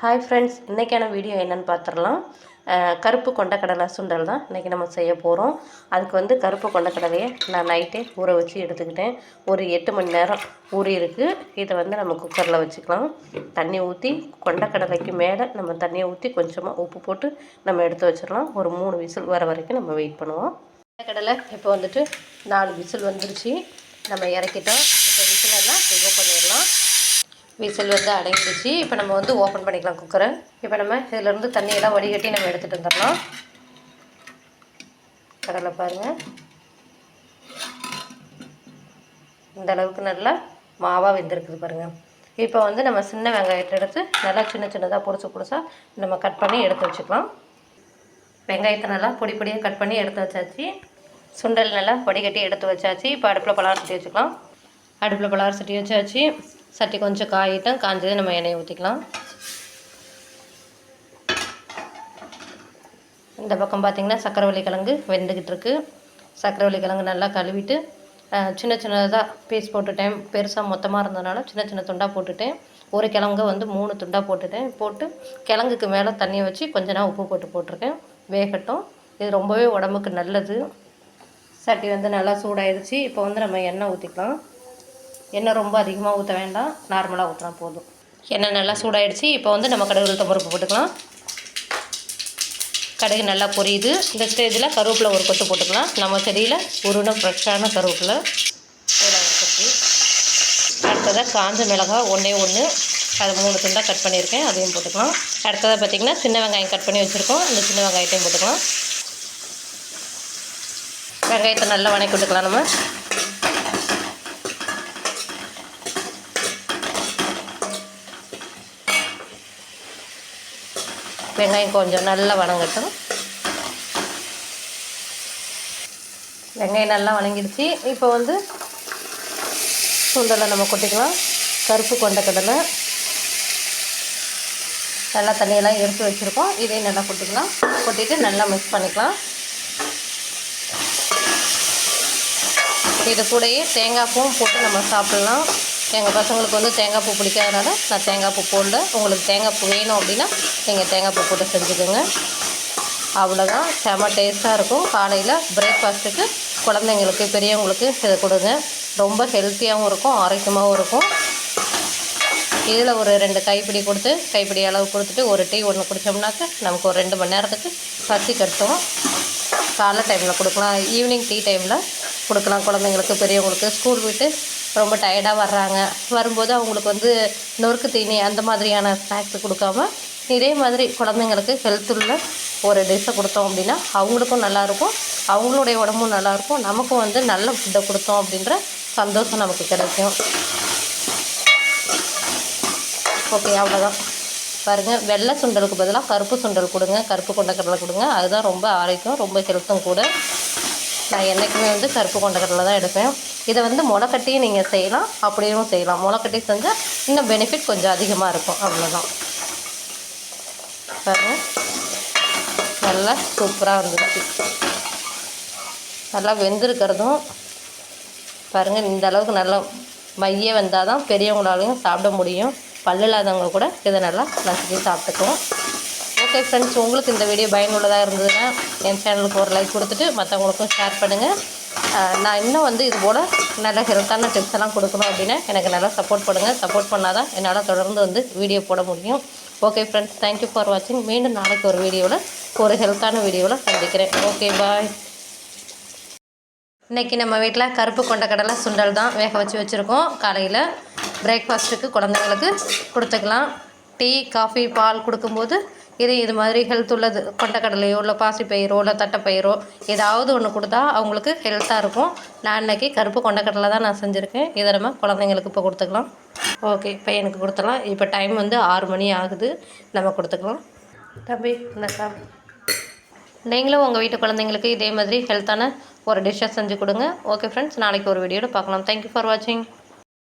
Hi friends இன்றைக்கான video என்னென்னு பார்த்துடலாம். கருப்பு கொண்டக்கடலை சுண்டல் தான் இன்றைக்கி நம்ம செய்ய போகிறோம் அதுக்கு வந்து கருப்பு கொண்டக்கடலையை நான் நைட்டே ஊற வச்சு எடுத்துக்கிட்டேன். ஒரு எட்டு மணி நேரம் ஊறி இருக்குது இதை வந்து நம்ம குக்கரில் வச்சுக்கலாம். தண்ணி ஊற்றி கொண்டக்கடலைக்கு மேலே நம்ம தண்ணியை ஊற்றி கொஞ்சமாக உப்பு போட்டு நம்ம எடுத்து வச்சிடலாம். ஒரு மூணு விசில் வர வரைக்கும் நம்ம வெயிட் பண்ணுவோம். கொண்டக்கடலை இப்போ வந்துட்டு நாலு விசில் வந்துருச்சு. நம்ம இறக்கிட்டோம் இப்போ விசில் எல்லாம் ரிமூவ் பண்ணிடலாம் விசில் வந்து அடங்கிடுச்சு. இப்போ நம்ம வந்து ஓப்பன் பண்ணிக்கலாம் குக்கரை இப்போ நம்ம இதிலேருந்து தண்ணியெல்லாம் வடிகட்டி நம்ம எடுத்துகிட்டு வந்துடலாம். கடலை பாருங்கள் இந்த அளவுக்கு நல்லா மாவாக வெந்திருக்குது பாருங்கள் இப்போ வந்து நம்ம சின்ன வெங்காயத்தை எடுத்து நல்லா சின்ன சின்னதாக பொடிச்சு பொடிசா நம்ம கட் பண்ணி எடுத்து வச்சுக்கலாம். வெங்காயத்தை நல்லா பொடி பொடியாக கட் பண்ணி எடுத்து வச்சாச்சு. சுண்டல் நல்லா வடிகட்டி எடுத்து வச்சாச்சு. இப்போ அடுப்பில் பலாரம் சுட்டி வச்சுக்கலாம். அடுப்பில் பலாரம் சுட்டி வச்சாச்சு. சட்டி கொஞ்சம் காயிட்டும் காஞ்சது நம்ம எண்ணெயை ஊற்றிக்கலாம் இந்த பக்கம் பார்த்திங்கன்னா சக்கரவள்ளி கிழங்கு வெந்துக்கிட்டு இருக்குது சக்கரவள்ளி கிழங்கு நல்லா கழுவிட்டு சின்ன சின்னதாக பீஸ் போட்டுட்டேன். பெருசாக மொத்தமாக இருந்ததுனால சின்ன சின்ன துண்டாக போட்டுட்டேன். ஒரு கிழங்கு வந்து மூணு துண்டாக போட்டுட்டேன். போட்டு கிழங்குக்கு மேலே தண்ணியை வச்சு கொஞ்ச நேரம் உப்பு போட்டு போட்டிருக்கேன். வேகட்டும். இது ரொம்பவே உடம்புக்கு நல்லது. சட்டி வந்து நல்லா சூடாயிடுச்சு இப்போ வந்து நம்ம எண்ணெய் ஊற்றிக்கலாம் எண்ணெய் ரொம்ப அதிகமாக ஊற்ற வேண்டாம். நார்மலாக ஊற்றினா போதும். எண்ணெய் நல்லா சூடாயிடுச்சு. இப்போ வந்து நம்ம கடுகு உளுத்தம் பருப்பு போட்டுக்கலாம். கடுகு நல்லா பொரியுது. இந்த ஸ்டேஜில் கருவேப்பிலை ஒரு கொத்து போட்டுக்கலாம். நம்ம செடியில் உருணை ஃப்ரெஷ்ஷான கருவேப்பிலை. இதில் ஒரு கொத்து. அடுத்ததாக காஞ்ச மிளகாய் ஒன்றே ஒன்று அது மூணு துண்டாக கட் பண்ணியிருக்கேன். அதையும் போட்டுக்கலாம். அடுத்ததாக பார்த்திங்கன்னா சின்ன வெங்காயம் கட் பண்ணி வச்சுருக்கோம். இந்த சின்ன வெங்காயத்தையும் போட்டுக்கலாம். வெங்காயத்தை நல்லா வணக்கி விட்டுக்கலாம் நம்ம. வெங்காயம் கொஞ்சம் நல்லா வணங்கட்டும். வெங்காயம் நல்லா வணங்கிடுச்சு. இப்போ வந்து சுண்டலை நம்ம கொட்டிக்கலாம். கருப்பு கொண்ட கடலை. நல்லா தண்ணியெல்லாம் எடுத்து வச்சுருக்கோம். இதையும் நல்லா கொட்டிக்கலாம். கொட்டிட்டு நல்லா மிக்ஸ் பண்ணிக்கலாம். இது கூடயே தேங்காய் பூவும் போட்டு நம்ம சாப்பிட்லாம். எங்கள் பசங்களுக்கு வந்து தேங்காய் பூ பிடிக்காதனால நான் தேங்காய் பூ போடல. உங்களுக்கு தேங்காய் பூ வேணும் அப்படின்னா நீங்கள் தேங்காய் பூ போட்டு செஞ்சுக்கோங்க. அவ்வளோதான் செம டேஸ்ட்டாக இருக்கும். காலையில் பிரேக்ஃபாஸ்ட்டுக்கு குழந்தைங்களுக்கு பெரியவங்களுக்கு இதை கொடுங்க. ரொம்ப ஹெல்த்தியாகவும் இருக்கும் ஆரோக்கியமாகவும் இருக்கும். இதில் ஒரு ரெண்டு கைப்பிடி கொடுத்து கைப்பிடி அளவு கொடுத்துட்டு ஒரு டீ ஒன்று குடித்தோம்னாக்க நமக்கு ஒரு ரெண்டு மணி நேரத்துக்கு பசி கட்டும்? காலை டைமில் கொடுக்கலாம். ஈவினிங் டீ டைமில் கொடுக்கலாம் குழந்தைங்களுக்கு பெரியவங்களுக்கு. ஸ்கூல் விட்டு ரொம்ப டயர்டாக வர்றாங்க. வரும்போது அவங்களுக்கு வந்து நொறுக்கு தீனி அந்த மாதிரியான ஸ்நாக்ஸ் கொடுக்காம இதே மாதிரி குழந்தைங்களுக்கு ஹெல்த்துள்ள ஒரு டிஷ்ஷை கொடுத்தோம் அப்படின்னா அவங்களுக்கும் நல்லாயிருக்கும் அவங்களுடைய உடம்பும் நல்லாயிருக்கும் நமக்கும் வந்து நல்ல ஃபுட்டை கொடுத்தோம் அப்படின்ற சந்தோஷம் நமக்கு கிடைக்கும். ஓகே அவ்வளோதான் பாருங்கள் வெள்ளை சுண்டலுக்கு பதிலாக கருப்பு சுண்டல் கொடுங்க. கருப்பு கொண்டக்கடலை கொடுங்க. அதுதான் ரொம்ப ஆரோக்கியம் ரொம்ப ஹெல்த்தும் கூட. நான் என்றைக்குமே வந்து கருப்பு கொண்டக்கடலை தான் எடுப்பேன். இதை வந்து முளைக்கட்டியும் நீங்கள் செய்யலாம் அப்படியும் செய்யலாம். முளைக்கட்டி செஞ்சால் இன்னும் பெனிஃபிட் கொஞ்சம் அதிகமாக இருக்கும். அவ்வளோதான் பாருங்கள் நல்லா சூப்பராக வந்துருச்சு நல்லா வெந்திருக்கிறதும் பாருங்கள் இந்த அளவுக்கு நல்லா மைய வந்தால் தான் பெரியவங்களாலையும் சாப்பிட முடியும். பல்லு இல்லாதவங்க கூட இதை நல்லா நசுக்கி சாப்பிட்டுக்குவோம் ஓகே ஃப்ரெண்ட்ஸ் உங்களுக்கு இந்த வீடியோ பயனுள்ளதாக இருந்ததுன்னா என் சேனலுக்கு ஒரு லைக் கொடுத்துட்டு மற்றவங்களுக்கும் ஷேர் பண்ணுங்கள் நான் இன்னும் வந்து இது போல் நல்ல ஹெல்த்தான டிப்ஸ் எல்லாம் கொடுக்கணும் அப்படின்னா எனக்கு நல்லா சப்போர்ட் பண்ணுங்கள் சப்போர்ட் பண்ணால் தான் என்னால் தொடர்ந்து வந்து வீடியோ போட முடியும். ஓகே ஃப்ரெண்ட்ஸ் தேங்க்யூ ஃபார் வாட்சிங் மீண்டும் நாளைக்கு ஒரு வீடியோவில் ஒரு ஹெல்த்தான வீடியோவில் சந்திக்கிறேன். ஓகே பாய் இன்றைக்கி நம்ம வீட்டில் கருப்பு கொண்டக்கடலை சுண்டல் தான் வேக வச்சு வச்சுருக்கோம். காலையில் பிரேக்ஃபாஸ்ட்டுக்கு குழந்தைங்களுக்கு கொடுத்துக்கலாம். டீ காஃபி பால் கொடுக்கும்போது இது இது மாதிரி ஹெல்த் உள்ளது. கொண்டக்கடலையோ இல்லை பாசிப்பயிரோ இல்லை தட்டைப்பயிரோ ஏதாவது ஒன்று கொடுத்தா அவங்களுக்கு ஹெல்த்தாக இருக்கும். நான் இன்றைக்கி கருப்பு கொண்டக்கடலை தான் நான் செஞ்சுருக்கேன். இதை நம்ம குழந்தைங்களுக்கு இப்போ கொடுத்துக்கலாம். ஓகே பையனுக்கு கொடுத்துக்கலாம் இப்போ டைம் வந்து ஆறு மணி ஆகுது. நம்ம கொடுத்துக்கலாம். தம்பி இந்த நீங்களும் உங்கள் வீட்டு குழந்தைங்களுக்கு இதே மாதிரி ஹெல்த்தான ஒரு டிஷ்ஷை செஞ்சு கொடுங்க. ஓகே ஃப்ரெண்ட்ஸ் நாளைக்கு ஒரு வீடியோவில் பார்க்கலாம். தேங்க்யூ ஃபார் வாட்சிங்